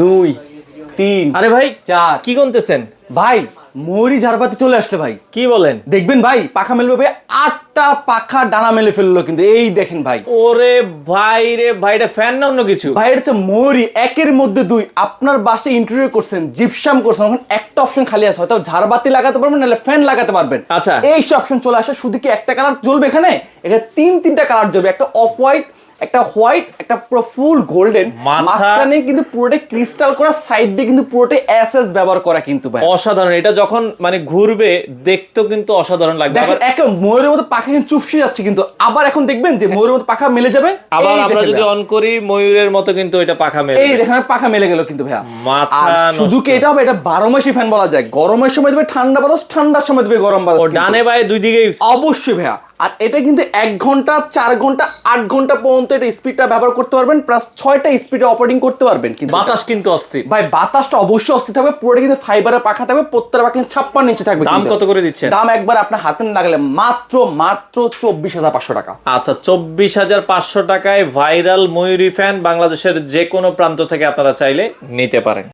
দুই তিন আরে ভাই চার। কি গুনতেছেন? ভাই ময়ূরী ঝাড়বাতি চলে আসছে ভাই। কি বলেন? দেখবেন ভাই পাখা মেলবে ভাই আটটা পাখা ডানা মেলে ফেলল কিন্তু এই দেখেন ভাই। ওরে ভাই রে ভাই এটা ফ্যান না অন্য কিছু? ভাই এটা হচ্ছে ময়ূরী একের মধ্যে দুই। আপনার বাসে ইন্টারভিউ করছেন জিপসাম করছেন এখন একটা অপশন খালি আছে হয়তো ঝাড়বাতি লাগাতে পারবেন নাহলে ফ্যান লাগাতে পারবেন। আচ্ছা। এই অপশন চলে আসে শুধু কি একটা কালার চলবে এখানে? এখানে তিন তিনটা কালার জ্বলবে একটা অফ হোয়াইট একটা হোয়াইট একটা পুরো ফুল গোল্ডেন মাঝখানে কিন্তু পুরোটা ক্রিস্টাল করা সাইড দিয়ে কিন্তু পুরোটাই এসএস ব্যবহার করা কিন্তু ভাই। অসাধারণ। এটা যখন মানে ঘুরবে দেখতেও কিন্তু অসাধারণ লাগবে। আবার এক ময়ূরের মতো পাখা কিন্তু চুপসে যাচ্ছে কিন্তু। আবার এখন দেখবেন যে ময়ূরের মতো পাখা মেলে যাবে। আবার আমরা যদি অন করি ময়ূরের মতো কিন্তু এটা পাখা মেলে এই দেখেন পাখা মেলে গেল কিন্তু ভাইয়া। শুধু কি এটা হবে? এটা বারো মাসি ফ্যান বলা যায়। গরমের সময় দেবে ঠান্ডা বাতাস ঠান্ডার সময় দেবে গরম বাতাস ও ডানে বায়ে দুই দিকেই অবশ্যই ভাইয়া। আর এটা কিন্তু এক ঘণ্টা চার ঘণ্টা আট ঘণ্টা পর্যন্ত এটা স্পিডটা ব্যবহার করতে পারবেন প্লাস ছয়টা স্পিডে অপারেটিং করতে পারবেন কিন্তু। বাতাস কিন্তু অস্থির। ভাই বাতাসটা অবশ্যই অস্থির থাকবে পুরোটা কিন্তু ফাইবারের পাখা থাকবে প্রত্যেকটা পাখা কিন্তু ছাপ্পান্ন ইঞ্চি থাকবে দাম কত করে দিচ্ছে দাম একবার আপনার হাতে না লাগলে মাত্র মাত্র চব্বিশ হাজার পাঁচশো টাকা। আচ্ছা চব্বিশ হাজার পাঁচশো টাকায় ভাইরাল ময়ূরী ফ্যান বাংলাদেশের যে কোনো প্রান্ত থেকে আপনারা চাইলে নিতে পারেন।